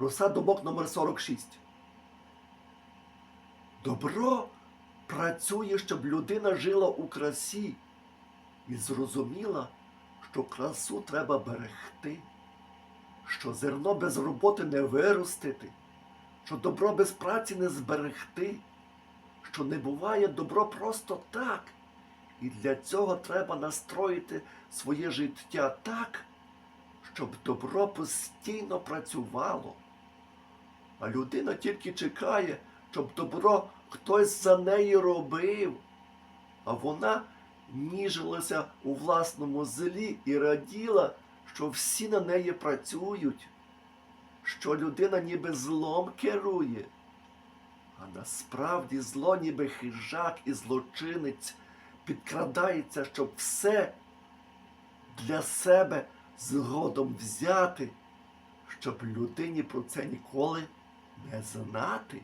Роса думок номер 46. Добро працює, щоб людина жила у красі і зрозуміла, що красу треба берегти, що зерно без роботи не виростити, що добро без праці не зберегти, що не буває добро просто так. І для цього треба настроїти своє життя так, щоб добро постійно працювало. А людина тільки чекає, щоб добро хтось за неї робив. А вона ніжилася у власному злі і раділа, що всі на неї працюють, що людина ніби злом керує. А насправді зло, ніби хижак і злочинець, підкрадається, щоб все для себе згодом взяти, щоб людині про це ніколи не знати.